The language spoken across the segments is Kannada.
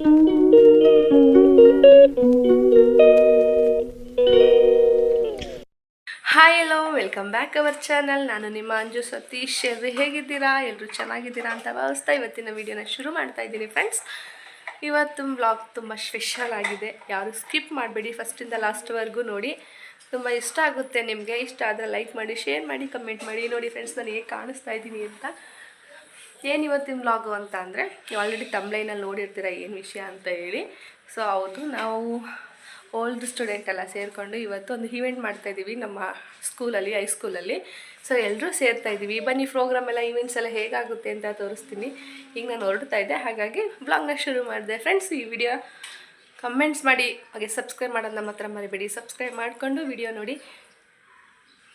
Hi hello welcome back our channel ನಾನು ನಿಮ್ಮ ಅಂಜು ಸತೀಶ್. ಎಲ್ರು ಹೇಗಿದ್ದೀರಾ? ಎಲ್ಲರೂ ಚೆನ್ನಾಗಿದ್ದೀರಾ ಅಂತ ಭಾವಿಸ್ತಾ ಇವತ್ತಿನ ವಿಡಿಯೋನ ಶುರು ಮಾಡ್ತಾ ಇದ್ದೀನಿ ಫ್ರೆಂಡ್ಸ್ ಇವತ್ತು ಬ್ಲಾಗ್ ತುಂಬ ಸ್ಪೆಷಲ್ ಆಗಿದೆ. ಯಾರು ಸ್ಕಿಪ್ ಮಾಡಬೇಡಿ ಫಸ್ಟಿಂದ ಲಾಸ್ಟ್ವರೆಗೂ ನೋಡಿ. ತುಂಬ ಇಷ್ಟ ಆಗುತ್ತೆ ನಿಮಗೆ. ಇಷ್ಟ ಆದರೆ ಲೈಕ್ ಮಾಡಿ ಶೇರ್ ಮಾಡಿ ಕಮೆಂಟ್ ಮಾಡಿ. ನೋಡಿ ಫ್ರೆಂಡ್ಸ್ ನಾನು ಹೇಗೆ ಕಾಣಿಸ್ತಾ ಇದ್ದೀನಿ ಅಂತ. ಏನು ಇವತ್ತಿನ ವ್ಲಾಗು ಅಂತ ಅಂದರೆ, ನೀವು ಆಲ್ರೆಡಿ ತಮ್ಲೈನಲ್ಲಿ ನೋಡಿರ್ತೀರ ಏನು ವಿಷಯ ಅಂತ ಹೇಳಿ. ಸೊ ಹೌದು ನಾವು ಓಲ್ಡ್ ಸ್ಟೂಡೆಂಟ್ ಎಲ್ಲ ಸೇರಿಕೊಂಡು ಇವತ್ತು ಒಂದು ಈವೆಂಟ್ ಮಾಡ್ತಾಯಿದ್ದೀವಿ ನಮ್ಮ ಸ್ಕೂಲಲ್ಲಿ ಹೈಸ್ಕೂಲಲ್ಲಿ ಸೊ ಎಲ್ಲರೂ ಸೇರ್ತಾ ಇದ್ದೀವಿ. ಬನ್ನಿ ಪ್ರೋಗ್ರಾಮ್ ಎಲ್ಲ ಈವೆಂಟ್ಸ್ ಎಲ್ಲ ಹೇಗಾಗುತ್ತೆ ಅಂತ ತೋರಿಸ್ತೀನಿ. ಈಗ ನಾನು ಹೊರಡ್ತಾ ಇದ್ದೆ, ಹಾಗಾಗಿ ಬ್ಲಾಗ್ನ ಶುರು ಮಾಡಿದೆ. ಫ್ರೆಂಡ್ಸ್ ಈ ವಿಡಿಯೋ ಕಮೆಂಟ್ಸ್ ಮಾಡಿ. ಹಾಗೆ ಸಬ್ಸ್ಕ್ರೈಬ್ ಮಾಡೋದು ನಮ್ಮ ಹತ್ರ ಮರಿಬೇಡಿ. ಸಬ್ಸ್ಕ್ರೈಬ್ ಮಾಡಿಕೊಂಡು ವಿಡಿಯೋ ನೋಡಿ.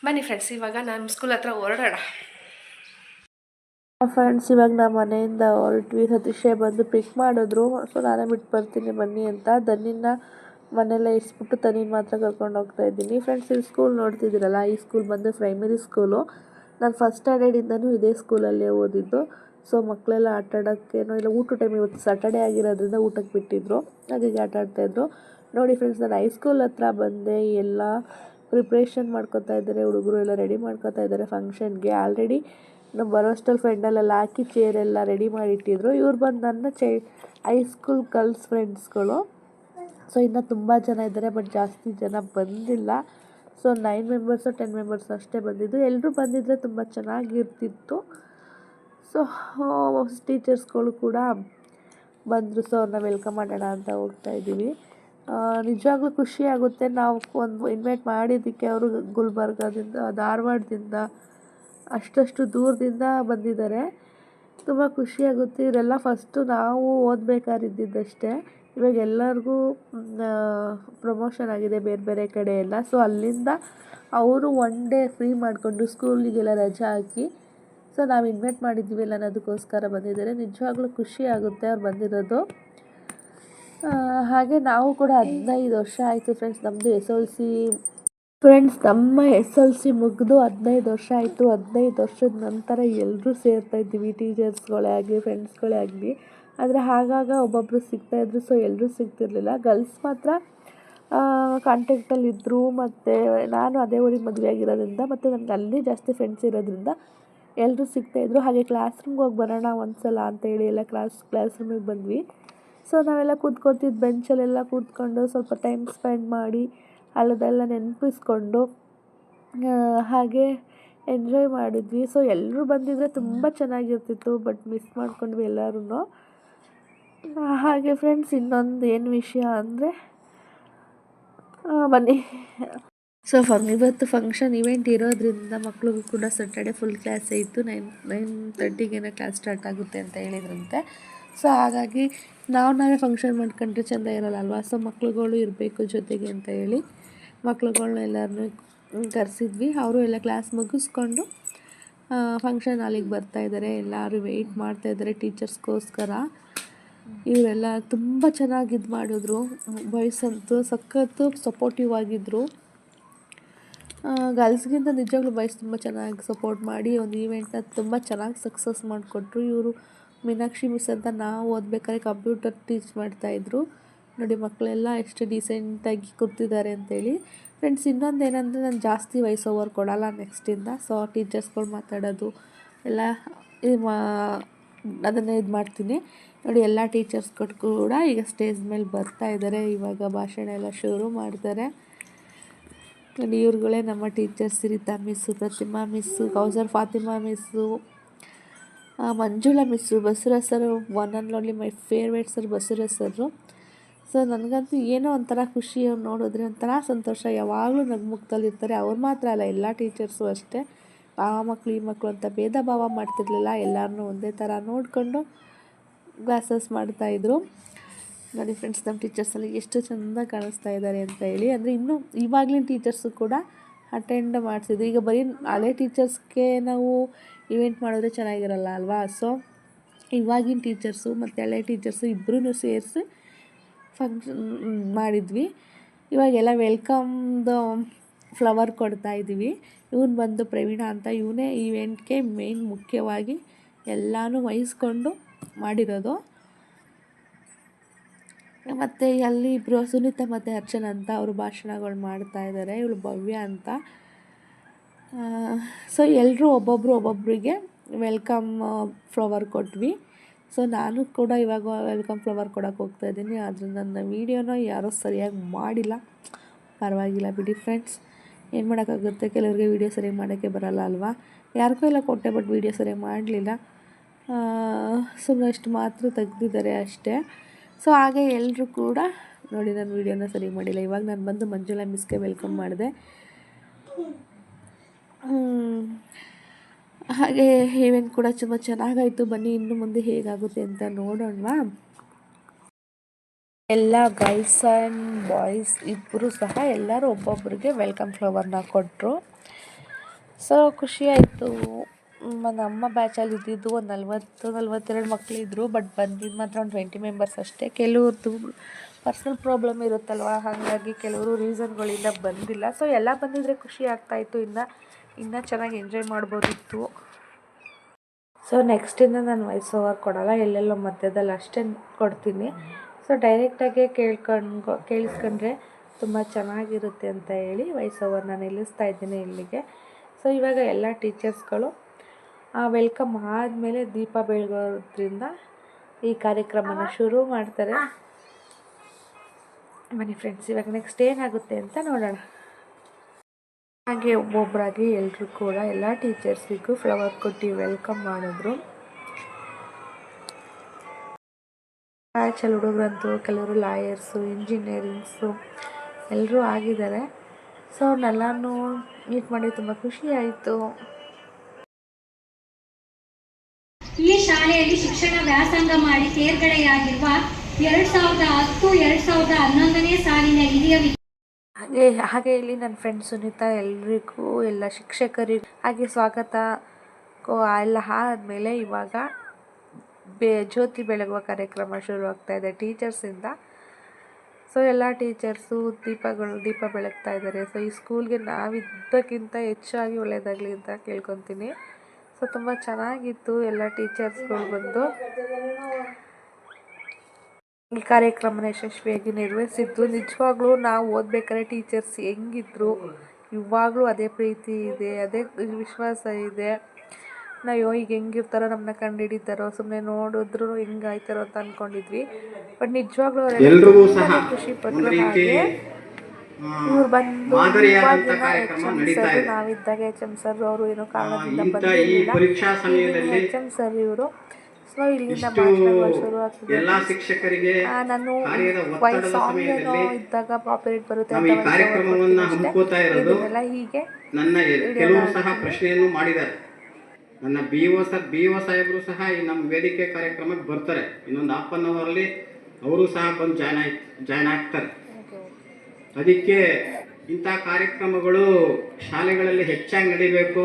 ಬನ್ನಿ ಫ್ರೆಂಡ್ಸ್ ಇವಾಗ ನಾನು ಸ್ಕೂಲ್ ಹತ್ರ ಹೊರಡೋಣ. ಫ್ರೆಂಡ್ಸ್ ಇವಾಗ ನಮ್ಮ ಮನೆಯಿಂದ ಹೊರಟ್ವಿ. ಸತೀಶೇ ಬಂದು ಪಿಕ್ ಮಾಡಿದ್ರು. ಸೊ ನಾನೇ ಬಿಟ್ಟು ಬರ್ತೀನಿ, ಬನ್ನಿ ಅಂತ. ದನ್ನಿನ ಮನೆಯಲ್ಲೇ ಇರಿಸ್ಬಿಟ್ಟು ತನ್ನಿನ ಮಾತ್ರ ಕರ್ಕೊಂಡು ಹೋಗ್ತಾ ಇದ್ದೀನಿ. ಫ್ರೆಂಡ್ಸ್ ಈ ಸ್ಕೂಲ್ ನೋಡ್ತಿದ್ದೀರಲ್ಲ? ಈ ಸ್ಕೂಲ್ ಬಂದು ಪ್ರೈಮರಿ ಸ್ಕೂಲು ನಾನು ಫಸ್ಟ್ ಸ್ಟ್ಯಾಂಡರ್ಡಿಂದನೂ ಇದೇ ಸ್ಕೂಲಲ್ಲೇ ಓದಿದ್ದು. ಸೊ ಮಕ್ಕಳೆಲ್ಲ ಆಟ ಆಡೋಕ್ಕೇನೋ ಇಲ್ಲ. ಊಟ ಟೈಮ್ ಇವತ್ತು ಸ್ಯಾಟರ್ಡೇ ಆಗಿರೋದ್ರಿಂದ ಊಟಕ್ಕೆ ಬಿಟ್ಟಿದ್ರು. ಹಾಗಾಗಿ ಆಟ ಆಡ್ತಾಯಿದ್ರು ನೋಡಿ ಫ್ರೆಂಡ್ಸ್ ನಾನು ಹೈಸ್ಕೂಲ್ ಹತ್ರ ಬಂದೆ. ಎಲ್ಲ ಪ್ರಿಪ್ರೇಷನ್ ಮಾಡ್ಕೊತಾ ಇದ್ದಾರೆ. ಹುಡುಗರು ಎಲ್ಲ ರೆಡಿ ಮಾಡ್ಕೊತಾ ಇದ್ದಾರೆ ಫಂಕ್ಷನ್ಗೆ ಆಲ್ರೆಡಿ ನಮ್ಮ ಬರೋಷ್ಟಲ್ಲಿ ಫ್ರೆಂಡಲ್ಲೆಲ್ಲ ಹಾಕಿ ಎಲ್ಲ ರೆಡಿ ಮಾಡಿಟ್ಟಿದ್ರು. ಇವ್ರು ಬಂದು ನನ್ನ ಚೈ ಹೈಸ್ಕೂಲ್ ಗರ್ಲ್ಸ್ ಫ್ರೆಂಡ್ಸ್ಗಳು ಸೊ ಇನ್ನು ತುಂಬ ಜನ ಇದ್ದಾರೆ ಬಟ್ ಜಾಸ್ತಿ ಜನ ಬಂದಿಲ್ಲ. So nine members ten members ಅಷ್ಟೇ ಬಂದಿದ್ದು ಎಲ್ಲರೂ ಬಂದಿದ್ದರೆ ತುಂಬ ಚೆನ್ನಾಗಿರ್ತಿತ್ತು. ಸೊ ಟೀಚರ್ಸ್ಗಳು ಕೂಡ ಬಂದರು. ಸೊ ಅವ್ರನ್ನ ವೆಲ್ಕಮ್ ಮಾಡೋಣ ಅಂತ ಹೋಗ್ತಾ ಇದ್ದೀವಿ. ನಿಜವಾಗ್ಲೂ ಖುಷಿ ಆಗುತ್ತೆ. ನಾವು ಒಂದು ಇನ್ವೈಟ್ ಮಾಡಿದ್ದಕ್ಕೆ ಅವರು ಗುಲ್ಬರ್ಗದಿಂದ, ಧಾರವಾಡದಿಂದ ಅಷ್ಟಷ್ಟು ದೂರದಿಂದ ಬಂದಿದ್ದಾರೆ. ತುಂಬ ಖುಷಿಯಾಗುತ್ತೆ ಇವರೆಲ್ಲ ಫಸ್ಟು ನಾವು ಓದಬೇಕಾರಿದ್ದಷ್ಟೇ ಇವಾಗ ಎಲ್ಲರಿಗೂ ಪ್ರಮೋಷನ್ ಆಗಿದೆ ಬೇರೆ ಬೇರೆ ಕಡೆ ಎಲ್ಲ. ಸೊ ಅಲ್ಲಿಂದ ಅವರು ಒನ್ ಡೇ ಫ್ರೀ ಮಾಡಿಕೊಂಡು ಸ್ಕೂಲಿಗೆಲ್ಲ ರಜೆ ಹಾಕಿ ಸೊ ನಾವು ಇನ್ವೈಟ್ ಮಾಡಿದ್ವಿ ಇಲ್ಲ ಅನ್ನೋದಕ್ಕೋಸ್ಕರ ಬಂದಿದ್ದಾರೆ. ನಿಜವಾಗ್ಲೂ ಖುಷಿ ಆಗುತ್ತೆ ಅವ್ರು ಬಂದಿರೋದು. ಹಾಗೆ ನಾವು ಕೂಡ ಹದಿನೈದು ವರ್ಷ ಆಯಿತು ಫ್ರೆಂಡ್ಸ್ ನಮ್ಮದು ಎಸ್ ಎಲ್ ಸಿ ಫ್ರೆಂಡ್ಸ್ ನಮ್ಮ ಎಸ್ ಎಲ್ ಸಿ ಮುಗಿದು ಹದಿನೈದು ವರ್ಷ ಆಯಿತು. ಹದಿನೈದು ವರ್ಷದ ನಂತರ ಎಲ್ಲರೂ ಸೇರ್ತಾ ಇದ್ದೀವಿ ಟೀಚರ್ಸ್ಗಳೇ ಆಗಲಿ, ಫ್ರೆಂಡ್ಸ್ಗಳೇ ಆಗಲಿ. ಆದರೆ ಆಗಾಗ ಒಬ್ಬೊಬ್ಬರು ಸಿಗ್ತಾಯಿದ್ರು ಸೊ ಎಲ್ಲರೂ ಸಿಗ್ತಿರ್ಲಿಲ್ಲ. ಗರ್ಲ್ಸ್ ಮಾತ್ರ ಕಾಂಟ್ಯಾಕ್ಟಲ್ಲಿದ್ದರು ಮತ್ತು ನಾನು ಅದೇ ಊರಿಗೆ ಮದುವೆ ಆಗಿರೋದ್ರಿಂದ ಮತ್ತು ನನಗೆ ಅಲ್ಲಿ ಜಾಸ್ತಿ ಫ್ರೆಂಡ್ಸ್ ಇರೋದ್ರಿಂದ ಎಲ್ಲರೂ ಸಿಗ್ತಾಯಿದ್ರು ಹಾಗೆ ಕ್ಲಾಸ್ ರೂಮ್ಗೆ ಹೋಗಿ ಬರೋಣ ಒಂದು ಸಲ ಅಂತೇಳಿ ಎಲ್ಲ ಕ್ಲಾಸ್ ಕ್ಲಾಸ್ ರೂಮಿಗೆ ಬಂದ್ವಿ. ಸೊ ನಾವೆಲ್ಲ ಕೂತ್ಕೊತಿದ್ದು ಬೆಂಚಲ್ಲೆಲ್ಲ ಕೂತ್ಕೊಂಡು ಸ್ವಲ್ಪ ಟೈಮ್ ಸ್ಪೆಂಡ್ ಮಾಡಿ ಅಲ್ಲದೆಲ್ಲ ನೆನಪಿಸ್ಕೊಂಡು ಹಾಗೆ ಎಂಜಾಯ್ ಮಾಡಿದ್ವಿ. ಸೊ ಎಲ್ಲರೂ ಬಂದಿದ್ದರೆ ತುಂಬ ಚೆನ್ನಾಗಿರ್ತಿತ್ತು ಬಟ್ ಮಿಸ್ ಮಾಡ್ಕೊಂಡ್ವಿ ಎಲ್ಲರೂ ಹಾಗೆ ಫ್ರೆಂಡ್ಸ್ ಇನ್ನೊಂದು ಏನು ವಿಷಯ ಅಂದರೆ ಬನ್ನಿ. ಸೊ ಫಂಗ್ ಇವತ್ತು ಫಂಕ್ಷನ್ ಇವೆಂಟ್ ಇರೋದ್ರಿಂದ ಮಕ್ಳಿಗೂ ಕೂಡ ಸಟರ್ಡೆ ಫುಲ್ ಕ್ಲಾಸ್ ಇತ್ತು. ನೈನ್ ನೈನ್ ತರ್ಟಿಗೇನೆ ಕ್ಲಾಸ್ ಸ್ಟಾರ್ಟ್ ಆಗುತ್ತೆ ಅಂತ ಹೇಳಿದ್ರಂತೆ. ಸೊ ಹಾಗಾಗಿ ನಾವು ನಾವೇ ಫಂಕ್ಷನ್ ಮಾಡ್ಕೊಂಡ್ರೆ ಚೆಂದ ಇರಲ್ಲ ಅಲ್ವಾ? ಸೊ ಮಕ್ಳುಗಳು ಇರಬೇಕು ಜೊತೆಗೆ ಅಂತ ಹೇಳಿ. ಮಕ್ಳುಗಳ್ನ ಎಲ್ಲರನ್ನೂ ಕರೆಸಿದ್ವಿ. ಅವರು ಎಲ್ಲ ಕ್ಲಾಸ್ ಮುಗಿಸ್ಕೊಂಡು ಫಂಕ್ಷನ್ ಹಾಲಿಗೆ ಬರ್ತಾಯಿದ್ದಾರೆ ಎಲ್ಲರೂ ವೆಯ್ಟ್ ಮಾಡ್ತಾಯಿದ್ದಾರೆ ಟೀಚರ್ಸ್ಗೋಸ್ಕರ ಇವರೆಲ್ಲ ತುಂಬ ಚೆನ್ನಾಗಿ ಇದು ಮಾಡಿದ್ರು. ಬಾಯ್ಸ್ ಅಂತೂ ಸಖತ್ತು ಸಪೋರ್ಟಿವ್ ಆಗಿದ್ದರು ಗರ್ಲ್ಸ್ಗಿಂತ ನಿಜವಾಗ್ಲೂ ಬಾಯ್ಸ್ ತುಂಬ ಚೆನ್ನಾಗಿ ಸಪೋರ್ಟ್ ಮಾಡಿ ಒಂದು ಈವೆಂಟ್ನ ತುಂಬ ಚೆನ್ನಾಗಿ ಸಕ್ಸಸ್ ಮಾಡಿಕೊಟ್ರು. ಇವರು ಮೀನಾಕ್ಷಿ ಮಿಸ್ ಅಂತ ನಾವು ಓದ್ಬೇಕಾದ್ರೆ ಕಂಪ್ಯೂಟರ್ ಟೀಚ್ ಮಾಡ್ತಾಯಿದ್ರು ನೋಡಿ, ಮಕ್ಕಳೆಲ್ಲ ಎಷ್ಟು ಡೀಸೆಂಟಾಗಿ ಕೂತಿದ್ದಾರೆ ಅಂತೇಳಿ. ಫ್ರೆಂಡ್ಸ್ ಇನ್ನೊಂದು ಏನಂದರೆ ನಾನು ಜಾಸ್ತಿ ವಾಯ್ಸ್ ಓವರ್ ಕೊಡಲ್ಲ ನೆಕ್ಸ್ಟಿಂದ ಸೊ ಟೀಚರ್ಸ್ಗಳು ಮಾತಾಡೋದು ಎಲ್ಲ ಅದನ್ನೇ ಇದು ಮಾಡ್ತೀನಿ. ನೋಡಿ, ಎಲ್ಲ ಟೀಚರ್ಸ್ಗಳು ಕೂಡ ಈಗ ಸ್ಟೇಜ್ ಮೇಲೆ ಬರ್ತಾ ಇದ್ದಾರೆ ಇವಾಗ ಭಾಷಣ ಎಲ್ಲ ಶುರು ಮಾಡ್ತಾರೆ. ನೋಡಿ, ಇವ್ರುಗಳೇ ನಮ್ಮ teachers Sirita miss Pratima miss Kausar Fatima miss Manjula miss Basavaraj sir one and only my favourite sir Basavaraj sir so ನನಗಂತೂ ಏನೋ ಒಂಥರ ಖುಷಿ ಅವ್ರು ನೋಡಿದ್ರೆ ಒಂಥರ ಸಂತೋಷ. ಯಾವಾಗಲೂ ನಗುಮುಖದಲ್ಲಿರ್ತಾರೆ ಅವ್ರು ಮಾತ್ರ ಅಲ್ಲ, ಎಲ್ಲ ಟೀಚರ್ಸು ಅಷ್ಟೇ. ಆ ಮಕ್ಕಳು ಈ ಮಕ್ಕಳು ಅಂತ ಭೇದ ಭಾವ ಮಾಡ್ತಿರ್ಲಿಲ್ಲ. ಎಲ್ಲರನ್ನೂ ಒಂದೇ ಥರ ನೋಡಿಕೊಂಡು ಕ್ಲಾಸಸ್ ಮಾಡ್ತಾಯಿದ್ರು ನೋಡಿ ಫ್ರೆಂಡ್ಸ್ ನಮ್ಮ ಟೀಚರ್ಸಲ್ಲಿ ಎಷ್ಟು ಚೆಂದ ಕಾಣಿಸ್ತಾ ಇದ್ದಾರೆ ಅಂತ ಹೇಳಿ. ಅಂದರೆ ಇನ್ನೂ ಇವಾಗಲಿನ ಟೀಚರ್ಸು ಕೂಡ ಅಟೆಂಡ್ ಮಾಡಿಸಿದ್ರು. ಈಗ ಬರೀ ಹಳೆ ಟೀಚರ್ಸ್ಗೆ ನಾವು ಇವೆಂಟ್ ಮಾಡಿದ್ರೆ ಚೆನ್ನಾಗಿರಲ್ಲ ಅಲ್ವಾ? ಸೊ ಇವಾಗಿನ ಟೀಚರ್ಸು ಮತ್ತು ಹಳೆ ಟೀಚರ್ಸು ಇಬ್ಬರೂ ಸೇರಿಸಿ ಫಂಕ್ಷನ್ ಮಾಡಿದ್ವಿ. ಇವಾಗೆಲ್ಲ ವೆಲ್ಕಮ್ದು ಫ್ಲವರ್ ಕೊಡ್ತಾ ಇದ್ದೀವಿ ಇವನು ಬಂದು ಪ್ರವೀಣ ಅಂತ. ಇವನೇ ಈವೆಂಟ್ಗೆ ಮೇನ್ ಮುಖ್ಯವಾಗಿ ಎಲ್ಲನೂ ವಹಿಸ್ಕೊಂಡು ಮಾಡಿರೋದು. ಮತ್ತು ಅಲ್ಲಿ ಇಬ್ಬರು ಸುನೀತಾ ಮತ್ತು ಅರ್ಚನ್ ಅಂತ ಅವರು ಭಾಷಣಗಳು ಮಾಡ್ತಾ ಇದ್ದಾರೆ ಇವಳು ಭವ್ಯ ಅಂತ. ಸೊ ಎಲ್ಲರೂ ಒಬ್ಬೊಬ್ಬರು ಒಬ್ಬೊಬ್ಬರಿಗೆ ವೆಲ್ಕಮ್ ಫ್ಲವರ್ ಕೊಟ್ವಿ. ಸೊ ನಾನು ಕೂಡ ಇವಾಗ ವೆಲ್ಕಮ್ ಫ್ಲವರ್ ಕೊಡೋಕೆ ಹೋಗ್ತಾ ಇದ್ದೀನಿ. ಆದರೆ ನನ್ನ ವೀಡಿಯೋನ ಯಾರೂ ಸರಿಯಾಗಿ ಮಾಡಿಲ್ಲ. ಪರವಾಗಿಲ್ಲ ಬಿಡಿ ಫ್ರೆಂಡ್ಸ್. ಏನು ಮಾಡೋಕ್ಕಾಗುತ್ತೆ? ಕೆಲವರಿಗೆ ವೀಡಿಯೋ ಸರಿಯಾಗಿ ಮಾಡೋಕ್ಕೆ ಬರಲ್ಲ ಅಲ್ವಾ? ಯಾರಿಗೂ ಎಲ್ಲ ಕೊಟ್ಟೆ, ಬಟ್ ವೀಡಿಯೋ ಸರಿಯಾಗಿ ಮಾಡಲಿಲ್ಲ. ಸುಮ್ಮನೆ ಅಷ್ಟು ಮಾತ್ರ ತೆಗೆದಿದ್ದಾರೆ ಅಷ್ಟೇ. ಸೊ ಹಾಗೆ ಎಲ್ಲರೂ ಕೂಡ ನೋಡಿ, ನಾನು ವೀಡಿಯೋನ ಸರಿ ಮಾಡಿಲ್ಲ. ಇವಾಗ ನಾನು ಬಂದು ಮಂಜುಳಾ ಮಿಸ್ಗೆ ವೆಲ್ಕಮ್ ಮಾಡಿದೆ. ಹಾಗೆ ಈವೆಂಟ್ ಕೂಡ ತುಂಬ ಚೆನ್ನಾಗಾಯಿತು. ಬನ್ನಿ, ಇನ್ನು ಮುಂದೆ ಹೇಗಾಗುತ್ತೆ ಅಂತ ನೋಡೋಣವಾ? ಎಲ್ಲ ಗರ್ಲ್ಸ್ ಆ್ಯಂಡ್ ಬಾಯ್ಸ್ ಇಬ್ಬರು ಸಹ ಎಲ್ಲರೂ ಒಬ್ಬೊಬ್ಬರಿಗೆ ವೆಲ್ಕಮ್ ಫ್ಲವರ್ನ ಕೊಟ್ಟರು ಸೊ, ಖುಷಿಯಾಯಿತು. ನಮ್ಮ ಬ್ಯಾಚಲ್ಲಿ ಇದ್ದಿದ್ದು ಒಂದು ನಲ್ವತ್ತು, ನಲ್ವತ್ತೆರಡು ಮಕ್ಕಳಿದ್ರು ಬಟ್ ಬಂದಿದ್ದು ಮಾತ್ರ ಒಂದು ಟ್ವೆಂಟಿ ಮೆಂಬರ್ಸ್ ಅಷ್ಟೇ. ಕೆಲವ್ರದ್ದು ಪರ್ಸ್ನಲ್ ಪ್ರಾಬ್ಲಮ್ ಇರುತ್ತಲ್ವ? ಹಾಗಾಗಿ ಕೆಲವರು ರೀಸನ್ಗಳಿಂದ ಬಂದಿಲ್ಲ. ಸೊ, ಎಲ್ಲ ಬಂದಿದ್ರೆ ಖುಷಿ ಆಗ್ತಾಯಿತ್ತು ಇನ್ನು ಇನ್ನೂ ಚೆನ್ನಾಗಿ ಎಂಜಾಯ್ ಮಾಡ್ಬೋದಿತ್ತು. ಸೊ ನೆಕ್ಸ್ಟಿಂದ ನಾನು ವಾಯ್ಸ್ ಓವರ್ ಕೊಡೋಲ್ಲ ಎಲ್ಲೆಲ್ಲೋ ಮಧ್ಯದಲ್ಲಿ ಅಷ್ಟೇ ಕೊಡ್ತೀನಿ. ಸೊ ಡೈರೆಕ್ಟಾಗೆ ಕೇಳ್ಕೊಂಡು ಕೇಳಿಸ್ಕೊಂಡ್ರೆ ತುಂಬ ಚೆನ್ನಾಗಿರುತ್ತೆ ಅಂತ ಹೇಳಿ ವಾಯ್ಸ್ ಓವರ್ ನಾನು ನಿಲ್ಲಿಸ್ತಾ ಇದ್ದೀನಿ ಇಲ್ಲಿಗೆ. ಸೊ ಇವಾಗ ಎಲ್ಲ ಟೀಚರ್ಸ್ಗಳು ವೆಲ್ಕಮ್ ಆದಮೇಲೆ ದೀಪ ಬೆಳಗೋದ್ರಿಂದ ಈ ಕಾರ್ಯಕ್ರಮನ ಶುರು ಮಾಡ್ತಾರೆ. ಬನ್ನಿ ಫ್ರೆಂಡ್ಸ್ ಇವಾಗ ನೆಕ್ಸ್ಟ್ ಏನಾಗುತ್ತೆ ಅಂತ ನೋಡೋಣ. ಹಾಗೆ ಒಬ್ಬೊಬ್ಬರಾಗಿ ಎಲ್ಲರೂ ಕೂಡ ಎಲ್ಲ ಟೀಚರ್ಸಿಗೂ ಫ್ಲವರ್ ಕೊಟ್ಟು ವೆಲ್ಕಮ್ ಮಾಡಿದ್ರು. ಬ್ಯಾಚಲ್ಲಿ ಹುಡುಗರಂತೂ ಕೆಲವರು ಲಾಯರ್ಸು ಇಂಜಿನಿಯರಿಂಗ್ಸು ಎಲ್ಲರೂ ಆಗಿದ್ದಾರೆ. ಸೊ ಅವ್ರನ್ನೆಲ್ಲನೂ ಮೀಟ್ ಮಾಡಿ ತುಂಬ ಖುಷಿ ಆಯಿತು. ಈ ಶಾಲೆಯಲ್ಲಿ ಶಿಕ್ಷಣ ವ್ಯಾಸಂಗ ಮಾಡಿ ತೇರ್ಗಡೆಯಾಗಿರುವ ಎರಡ್ ಸಾವಿರದ ಹತ್ತು, ಎರಡ್ ಸಾವಿರದ ಹನ್ನೊಂದನೇ ಸಾಲಿನ ಹಿರಿಯ ಹಾಗೆ ಹಾಗೆ ಇಲ್ಲಿ ನನ್ನ ಫ್ರೆಂಡ್ ಸುನೀತಾ ಎಲ್ರಿಗೂ, ಎಲ್ಲ ಶಿಕ್ಷಕರಿಗೂ ಹಾಗೆ ಸ್ವಾಗತ. ಎಲ್ಲ ಆದಮೇಲೆ ಇವಾಗ ಬೆ, ಜ್ಯೋತಿ ಬೆಳಗುವ ಕಾರ್ಯಕ್ರಮ ಶುರು ಆಗ್ತಾ ಇದೆ ಟೀಚರ್ಸಿಂದ ಸೊ ಎಲ್ಲ ಟೀಚರ್ಸು ದೀಪಗಳು, ದೀಪ ಬೆಳಗ್ತಾ ಇದ್ದಾರೆ. ಸೊ ಈ ಸ್ಕೂಲ್ಗೆ ನಾವಿದ್ದಕ್ಕಿಂತ ಹೆಚ್ಚಾಗಿ ಒಳ್ಳೆಯದಾಗಲಿ ಅಂತ ಕೇಳ್ಕೊತೀನಿ. ಸೊ ತುಂಬ ಚೆನ್ನಾಗಿತ್ತು ಎಲ್ಲ ಟೀಚರ್ಸ್ಗಳು ಬಂದು. ಈ ಕಾರ್ಯಕ್ರಮನ ಯಶಸ್ವಿಯಾಗಿ ನಿರ್ವಹಿಸಿದ್ದು. ನಿಜವಾಗ್ಲೂ ನಾವು ಓದ್ಬೇಕಾದ್ರೆ ಟೀಚರ್ಸ್ ಹೆಂಗಿದ್ರು? ಇವಾಗಲೂ ಅದೇ ಪ್ರೀತಿ ಇದೆ ಅದೇ ವಿಶ್ವಾಸ ಇದೆ. ನಾವು ಈಗ ಹೆಂಗಿರ್ತಾರೋ ನಮ್ಮನ್ನ ಕಂಡು ಹಿಡಿತಾರೋ ಸುಮ್ಮನೆ ನೋಡಿದ್ರು ಹೆಂಗಾಯ್ತಾರೋ ಅಂತ ಅಂದ್ಕೊಂಡಿದ್ವಿ ಬಟ್ ನಿಜವಾಗ್ಲೂ ಅವರೆಲ್ಲ ಖುಷಿ ಪಟ್ಟರು ಹಾಗೆ. ಇವ್ರು ಬಂದು ಸರ್ ನಾವಿದ್ದಾಗ ಎಚ್ ಎಂ ಸರ್ ಅವರು ಏನೋ ಕಾರಣದಿಂದ ಬಂದಿರಲಿಲ್ಲ ಎಚ್ ಎಂ ಸರ್ ಇವರು. ಸೊ ಇಲ್ಲಿಂದ ಭಾಷಣಗಳು ಶುರು ಆಗ್ತದೆ ನಾನು ಏನೋ ಇದ್ದಾಗ ಪಾಪ್ಯುಲೇಟ್ ಬರುತ್ತೆ ಇದನ್ನೆಲ್ಲ ಹೀಗೆ ನನ್ನ ಕೆಲವು ಸಹ ಪ್ರಶ್ನೆಯನ್ನು ಮಾಡಿದ್ದಾರೆ. ನನ್ನ B O sir B O ಸಾಹೇಬರು ಸಹ ಈ ನಮ್ಮ ವೇದಿಕೆ ಕಾರ್ಯಕ್ರಮಕ್ಕೆ ಬರ್ತಾರೆ. ಇನ್ನೊಂದು ಹಾಫ್ ಅನ್ ಅವರಲ್ಲಿ ಅವರು ಸಹ ಬಂದು ಜಾಯ್ನ್ ಆಯ್ ಜಾಯ್ನ್ ಆಗ್ತಾರೆ. ಅದಕ್ಕೆ ಇಂಥ ಕಾರ್ಯಕ್ರಮಗಳು ಶಾಲೆಗಳಲ್ಲಿ ಹೆಚ್ಚಾಗಿ ನಡಿಬೇಕು.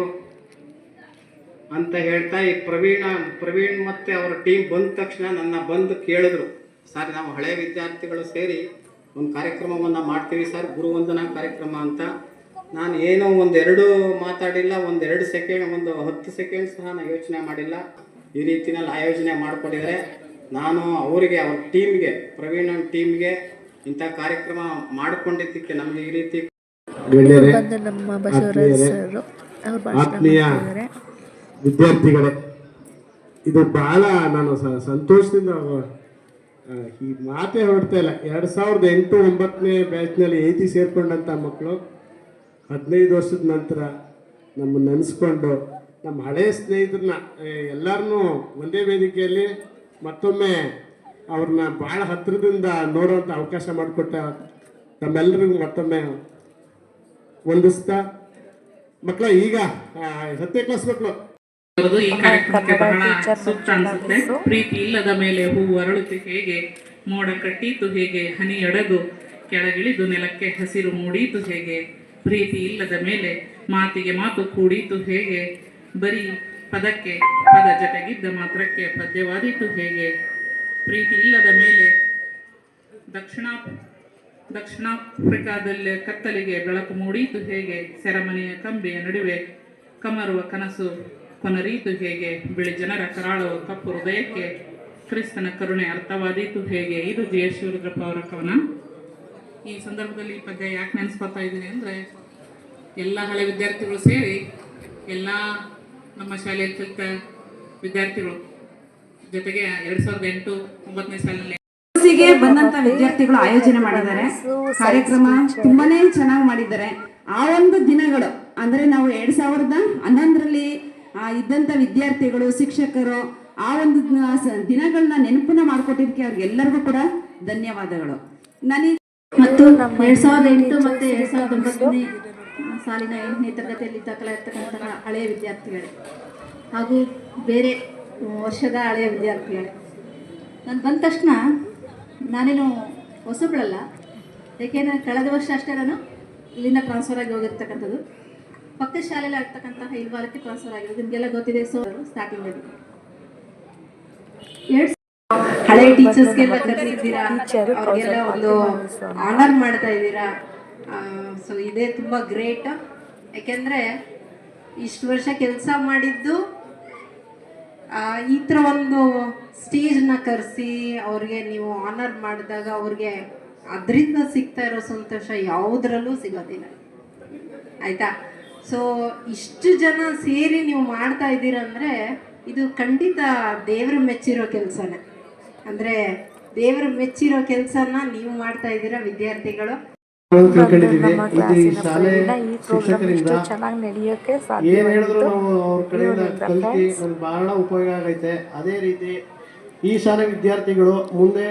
ಅಂತ ಹೇಳ್ತಾ ಈ ಪ್ರವೀಣ ಪ್ರವೀಣ್ ಮತ್ತೆ ಅವರ ಟೀಮ್ ಬಂದ ತಕ್ಷಣ ನನ್ನ ಬಂದು ಕೇಳಿದ್ರು. ಸರ್ ನಾವು ಹಳೆ ವಿದ್ಯಾರ್ಥಿಗಳು ಸೇರಿ ಒಂದು ಕಾರ್ಯಕ್ರಮವನ್ನು ಮಾಡ್ತೀವಿ ಸರ್ ಗುರುವಂದನಾ ಕಾರ್ಯಕ್ರಮ ಅಂತ. ನಾನು ಏನೋ ಒಂದೆರಡು ಮಾತಾಡಿಲ್ಲ ಒಂದೆರಡು ಸೆಕೆಂಡ್ ಒಂದು ಹತ್ತು ಸೆಕೆಂಡ್ ಸಹ ನಾನು ಯೋಚನೆ ಮಾಡಿಲ್ಲ. ಈ ರೀತಿಯಲ್ಲಿ ಆಯೋಜನೆ ಮಾಡಿಕೊಂಡಿದ್ದಾರೆ. ನಾನು ಅವರಿಗೆ ಅವ್ರ ಟೀಮ್ಗೆ ಪ್ರವೀಣ್ ಟೀಮ್ಗೆ ಇಂಥ ಕಾರ್ಯಕ್ರಮ ಮಾಡಿಕೊಂಡಿದ್ದಕ್ಕೆ ನಮಗೆ ಈ ರೀತಿ ಆತ್ಮೀಯ ವಿದ್ಯಾರ್ಥಿಗಳೇ, ಇದು ಬಹಳ ನಾನು ಸಂತೋಷದಿಂದ ಈ ಮಾತೇ ಹೊರಡ್ತಾ ಇಲ್ಲ. ಎರಡು ಸಾವಿರದ ಎಂಟು ಒಂಬತ್ತನೇ ಬ್ಯಾಚ್ನಲ್ಲಿ ಏತಿ ಸೇರ್ಕೊಂಡಂತ ಮಕ್ಕಳು ಹದಿನೈದು ವರ್ಷದ ನಂತರ ನಮ್ಮ ನೆನೆಸ್ಕೊಂಡು, ನಮ್ಮ ಹಳೆಯ ಸ್ನೇಹಿತರನ್ನ ಎಲ್ಲರನ್ನೂ ಒಂದೇ ವೇದಿಕೆಯಲ್ಲಿ ಮತ್ತೊಮ್ಮೆ ಅವ್ರನ್ನ ಭಾಳ ಹತ್ತಿರದಿಂದ ನೋಡುವಂತ ಅವಕಾಶ ಮಾಡಿಕೊಟ್ಟ ತಮ್ಮೆಲ್ಲರಿಗೂ ಮತ್ತೊಮ್ಮೆ ವಂದಿಸ್ತಾ. ಮಕ್ಕಳ ಈಗ ಹತ್ತನೇ ಕ್ಲಾಸ್ ಮಕ್ಕಳು ಈ ಕಾರ್ಯಕ್ರಮಕ್ಕೆ ಕನ್ನಡ ಬಹಳ ಟೀಚರ್ ಸೂಕ್ತ ಮಂಜುಳಾ ಅನ್ಸುತ್ತೆ. ಪ್ರೀತಿ ಇಲ್ಲದ ಮೇಲೆ ಹೂ ಅರಳುತ್ತೆ ಹೇಗೆ? ಮೋಡ ಕಟ್ಟೀತು ಹೇಗೆ? ಹನಿ ಅಡಗು ಕೆಳಗಿಳಿದು ನೆಲಕ್ಕೆ ಹಸಿರು ಮೂಡೀತು ಹೇಗೆ? ಪ್ರೀತಿ ಇಲ್ಲದ ಮೇಲೆ ಮಾತಿಗೆ ಮಾತು ಕೂಡೀತು ಹೇಗೆ? ಬರೀ ಪದಕ್ಕೆ ಪದ ಜೊತೆಗಿದ್ದ ಮಾತ್ರಕ್ಕೆ ಪದ್ಯವಾದೀತು ಹೇಗೆ? ಪ್ರೀತಿ ಇಲ್ಲದ ಮೇಲೆ ದಕ್ಷಿಣ ದಕ್ಷಿಣಾಫ್ರಿಕಾದಲ್ಲಿ ಕತ್ತಲಿಗೆ ಬೆಳಕು ಮೂಡೀತು ಹೇಗೆ? ಸೆರೆಮನೆಯ ಕಂಬೆಯ ನಡುವೆ ಕಮರುವ ಕನಸು ಕೊನರೀತು ಹೇಗೆ ಬಿಳಿ ಜನರ ಕರಾಳವು ಕಪ್ಪು ಹೃದಯಕ್ಕೆ ಕ್ರಿಸ್ತನ ಕರುಣೆ ಅರ್ಥವಾದೀತು ಹೇಗೆ? ಇದು ಜಯ ಶಿವರುದ್ರಪ್ಪ ಅವರ ಕವನ. ಈ ಸಂದರ್ಭದಲ್ಲಿ ಈ ಪದ್ಯ ಯಾಕೆ ನೆನೆಸ್ಕೊತಾ ಇದ್ದೀನಿ ಅಂದರೆ, ಎಲ್ಲ ಹಳೆ ವಿದ್ಯಾರ್ಥಿಗಳು ಸೇರಿ ಎಲ್ಲ ನಮ್ಮ ಶಾಲೆಯಲ್ಲಿ ಕಲಿತ ವಿದ್ಯಾರ್ಥಿಗಳು ಜೊತೆಗೆ ಎರಡು ಸಾವಿರದ ಎಂಟು ಒಂಬತ್ತನೇ ಸಾಲಿನಲ್ಲಿ ಬಂದಂತ ವಿದ್ಯಾರ್ಥಿಗಳು ಆಯೋಜನೆ ಮಾಡಿದ್ದಾರೆ. ಕಾರ್ಯಕ್ರಮ ತುಂಬಾನೇ ಚೆನ್ನಾಗಿ ಮಾಡಿದ್ದಾರೆ. ಆ ಒಂದು ದಿನಗಳು, ಅಂದ್ರೆ ನಾವು ಎರಡ್ ಸಾವಿರದ ಹನ್ನೊಂದರಲ್ಲಿ ಆ, ಇದ್ದಂತ ವಿದ್ಯಾರ್ಥಿಗಳು ಶಿಕ್ಷಕರು ಆ ಒಂದು ದಿನಗಳನ್ನ ನೆನಪನ್ನ ಮಾಡಿಕೊಟ್ಟಿದ್ದಕ್ಕೆ ಅವ್ರಿಗೆಲ್ಲರಿಗೂ ಕೂಡ ಧನ್ಯವಾದಗಳು. ನನಗೆ ಮತ್ತು ಎರಡ್ ಸಾವಿರದ ಎಂಟು ಮತ್ತೆ ಎರಡ್ ಸಾವಿರದ ಒಂಬತ್ತನೇ ಸಾಲಿನ ಎಂಟನೇ ತರಗತಿಯಲ್ಲಿ ದಾಖಲಾಗಿರ್ತಕ್ಕಂತಹ ಹಳೆಯ ವಿದ್ಯಾರ್ಥಿಗಳೇ ಹಾಗೂ ಬೇರೆ ವರ್ಷದ ಹಳೆಯ ವಿದ್ಯಾರ್ಥಿಗಳೇ. ನಾನು ಬಂದ ತಕ್ಷಣ ನಾನೇನು ಹೊಸಬಳಲ್ಲ ಏಕೆಂದರೆ ಕಳೆದ ವರ್ಷ ಅಷ್ಟೇ ನಾನು ಇಲ್ಲಿಂದ ಟ್ರಾನ್ಸ್ಫರ್ ಆಗಿ ಹೋಗಿರ್ತಕ್ಕಂಥದ್ದು. ಪಕ್ಕದ ಶಾಲೆಯಲ್ಲಿ ಆಗ್ತಕ್ಕಂತಹ ಇಲ್ವಾಲಕ್ಕೆ ಟ್ರಾನ್ಸ್ಫರ್ ಆಗಿರೋದು ನಿಮಗೆಲ್ಲ ಗೊತ್ತಿದೆ. ಸೊ ಸ್ಟಾರ್ಟಿಂಗ್ ಎರಡು ಹಳೆ ಟೀಚರ್ಸ್ಗೆಲ್ಲ ಕರೆದಿದ್ದೀರಾ? ಅವ್ರಿಗೆಲ್ಲ ಒಂದು ಆನರ್ ಮಾಡ್ತಾ ಇದ್ದೀರಾ? ಸೊ ಇದೇ ತುಂಬಾ ಗ್ರೇಟ್ ಯಾಕೆಂದ್ರೆ ಇಷ್ಟು ವರ್ಷ ಕೆಲಸ ಮಾಡಿದ್ದು ಆ, ಈ ಥರ ಒಂದು ಸ್ಟೇಜ್ನ ಕರೆಸಿ ಅವ್ರಿಗೆ ನೀವು ಆನರ್ ಮಾಡಿದಾಗ ಅವ್ರಿಗೆ ಅದರಿಂದ ಸಿಗ್ತಾ ಇರೋ ಸಂತೋಷ ಯಾವುದರಲ್ಲೂ ಸಿಗೋದಿಲ್ಲ. ಆಯಿತಾ? ಸೊ ಇಷ್ಟು ಜನ ಸೇರಿ ನೀವು ಮಾಡ್ತಾ ಇದ್ದೀರಂದರೆ ಇದು ಖಂಡಿತ ದೇವರ ಮೆಚ್ಚಿರೋ ಕೆಲಸನೇ. ಅಂದರೆ ದೇವರ ಮೆಚ್ಚಿರೋ ಕೆಲಸನ ನೀವು ಮಾಡ್ತಾ ಇದ್ದೀರಾ ವಿದ್ಯಾರ್ಥಿಗಳು. ನಮ್ಮ ಇದು ಈ ಕ್ಲಾಸಿನ ಪ್ರೋಗ್ರಾಮ್ ಇಷ್ಟು ಚೆನ್ನಾಗಿ ನಡೆಯೋಕ್ಕೆ ಕಲ್ತಿ ಬಹಳ ಉಪಯೋಗ ಆಗೈತೆ. ಅದೇ ರೀತಿ ಈ ಶಾಲೆ ವಿದ್ಯಾರ್ಥಿಗಳು ಮುಂದೆ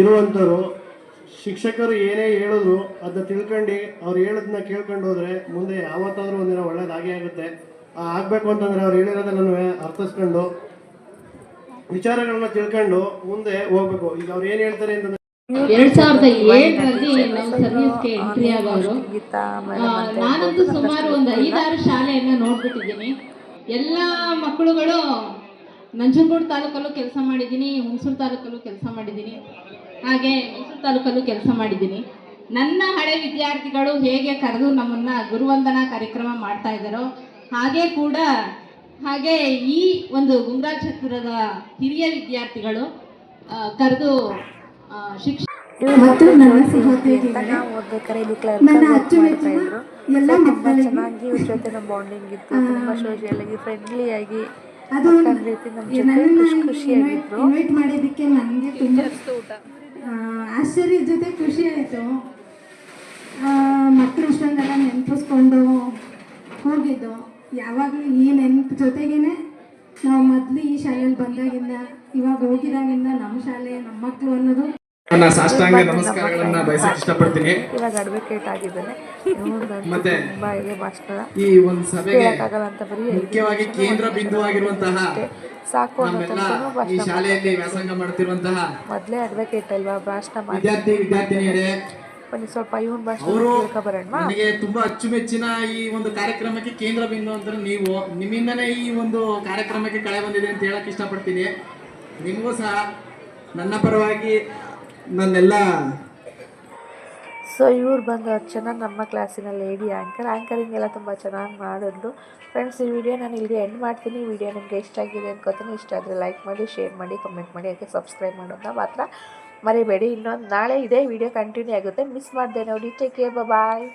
ಇರುವಂಥವ್ರು ಶಿಕ್ಷಕರು ಏನೇ ಹೇಳಿದ್ರು ಅದನ್ನ ತಿಳ್ಕೊಂಡು ಅವ್ರು ಹೇಳೋದನ್ನ ಕೇಳ್ಕೊಂಡು ಹೋದ್ರೆ ಮುಂದೆ ಯಾವತ್ತಾದ್ರೂ ಒಂದಿನ ಒಳ್ಳೇದಾಗೇ ಆಗುತ್ತೆ. ಆ ಆಗ್ಬೇಕು ಅಂತಂದ್ರೆ ಅವ್ರು ಹೇಳಿರೋದನ್ನ ಅರ್ಥಿಸ್ಕೊಂಡು ವಿಚಾರಗಳನ್ನ ತಿಳ್ಕೊಂಡು ಮುಂದೆ ಹೋಗ್ಬೇಕು. ಈಗ ಅವ್ರು ಏನ್ ಹೇಳ್ತಾರೆ ಅಂತಂದ್ರೆ ಎರಡ್ ಸಾವಿರದ ಏಳರಲ್ಲಿ ನಾವು ಸರ್ವಿಸ್ಗೆ ಎಂಟ್ರಿ ಆಗೋರು. ನಾನಂತೂ ಸುಮಾರು ಒಂದು ಐದಾರು ಶಾಲೆಯನ್ನ ನೋಡ್ಬಿಟ್ಟಿದ್ದೀನಿ. ಎಲ್ಲ ಮಕ್ಕಳುಗಳು ನಂಜನಗೂಡು ತಾಲೂಕಲ್ಲೂ ಕೆಲಸ ಮಾಡಿದ್ದೀನಿ ಹುಣಸೂರು ತಾಲೂಕಲ್ಲೂ ಕೆಲಸ ಮಾಡಿದ್ದೀನಿ. ಹಾಗೆ ಮೈಸೂರು ತಾಲೂಕಲ್ಲಿ ಕೆಲಸ ಮಾಡಿದ್ದೀನಿ. ನನ್ನ ಹಳೆ ವಿದ್ಯಾರ್ಥಿಗಳು ಹೇಗೆ ಕರೆದು ನಮ್ಮನ್ನ ಗುರುವಂದನಾ ಕಾರ್ಯಕ್ರಮ ಮಾಡ್ತಾ ಇದ್ದಾರೋ ಹಾಗೆ ಕೂಡ ಹಾಗೆ ಈ ಒಂದು ಗುಂಗ್ರಾ ಛತ್ರದ ಹಿರಿಯ ವಿದ್ಯಾರ್ಥಿಗಳು ಕರೆದು ಶಿಕ್ಷಣ ಮತ್ತು ನನ್ನ ನನ್ನ ಅಚ್ಚುಮೆಚ್ಚಿನ ಎಲ್ಲ ಚೆನ್ನಾಗಿ ಜೊತೆ ನಮ್ಮ ಬಾಂಡಿಂಗ್ ಇತ್ತು ತುಂಬಾ ಸೋಷಿಯಲ್ ಆಗಿ ಫ್ರೆಂಡ್ಲಿ ಆಗಿ ಅದು ಅಕ್ಕನ ರೀತಿ ನಮ್ಮ ಜೊತೆ ಖುಷಿ ಖುಷಿಯಾಗಿದ್ರು. ಇನ್ವೈಟ್ ಮಾಡಿದ್ದಕ್ಕೆ ನನಗೆ ತುಂಬ ಆಶ್ಚರ್ಯದ ಜೊತೆ ಖುಷಿ ಆಯಿತು. ಮಕ್ಕಳು ಇಷ್ಟೊಂದೆಲ್ಲ ನೆನಪಿಸ್ಕೊಂಡು ಹೋಗಿದ್ದು ಯಾವಾಗಲೂ ಈ ನೆನಪು ಜೊತೆಗೇ ನಾವು ಮೊದಲು ಈ ಶಾಲೆಯಲ್ಲಿ ಬಂದಾಗಿಂದ, ಇವಾಗ ಹೋಗಿದಾಗಿಂದ ನಮ್ಮ ಶಾಲೆ, ನಮ್ಮ ಮಕ್ಕಳು ಅನ್ನೋದು ನನ್ನ ಸಾಷ್ಟಾಂಗ ನಮಸ್ಕಾರಗಳನ್ನ ಬಯಸಕ್ಕೆ ಇಷ್ಟಪಡ್ತೀನಿ. ಇವಾಗ ಅಡ್ವೊಕೇಟ್ ಆಗಿದ್ದಾನೆ. ಮತ್ತೆ ಈ ಒಂದು ಸಭೆಗೆ ಮುಖ್ಯವಾಗಿ ಕೇಂದ್ರ ಬಿಂದು ಆಗಿರುವಂತಹ ಸಾಕು ಈ ಶಾಲೆಯಲ್ಲಿ ವ್ಯಾಸಂಗ ಮಾಡುತ್ತಿರುವಂತಹ ಮೊದಲೇ ಅಡ್ವೊಕೇಟ್ ಅಲ್ವಾ ಭಾಷಣ ವಿದ್ಯಾರ್ಥಿ ವಿದ್ಯಾರ್ಥಿನಿಯರೇ ಬನ್ನಿ ಸ್ವಲ್ಪ ಇವನ್ ಭಾಷಣ ನನಗೆ ತುಂಬಾ ಅಚ್ಚುಮೆಚ್ಚಿನ ಈ ಒಂದು ಕಾರ್ಯಕ್ರಮಕ್ಕೆ ಕೇಂದ್ರ ಬಿಂದು ಅಂದ್ರೆ ನೀವು. ನಿಮ್ಮಿಂದನೇ ಈ ಒಂದು ಕಾರ್ಯಕ್ರಮಕ್ಕೆ ಕಳೆ ಬಂದಿದೆ ಅಂತ ಹೇಳಕ್ ಇಷ್ಟಪಡ್ತೀನಿ. ನಿಮಗೂ ಸಹ ನನ್ನ ಪರವಾಗಿ ನನ್ನೆಲ್ಲ ಸೊ ಇವ್ರು ಬಂದು ಅರ್ಚನಾ ನಮ್ಮ ಕ್ಲಾಸಿನ ಲೇಡಿ ಆ್ಯಂಕರ್ ಆ್ಯಂಕರಿಂಗ್ ಎಲ್ಲ ತುಂಬ ಚೆನ್ನಾಗಿ ಮಾಡಿದ್ರು. ಫ್ರೆಂಡ್ಸ್ ಈ ವಿಡಿಯೋ ನಾನು ಇಲ್ಲಿ ಎಂಡ್ ಮಾಡ್ತೀನಿ. ವಿಡಿಯೋ ನಿಮಗೆ ಇಷ್ಟ ಆಗಿದೆ ಅನ್ಕೋತೀನಿ. ಇಷ್ಟ ಆದರೆ ಲೈಕ್ ಮಾಡಿ ಶೇರ್ ಮಾಡಿ ಕಮೆಂಟ್ ಮಾಡಿ, ಅದಕ್ಕೆ ಸಬ್ಸ್ಕ್ರೈಬ್ ಮಾಡೋದನ್ನ ಮಾತ್ರ ಮರಿಬೇಡಿ. ಇನ್ನೊಂದು ನಾಳೆ ಇದೇ ವಿಡಿಯೋ ಕಂಟಿನ್ಯೂ ಆಗುತ್ತೆ. ಮಿಸ್ ಮಾಡಿದೆ ನೋಡಿ. Take care bye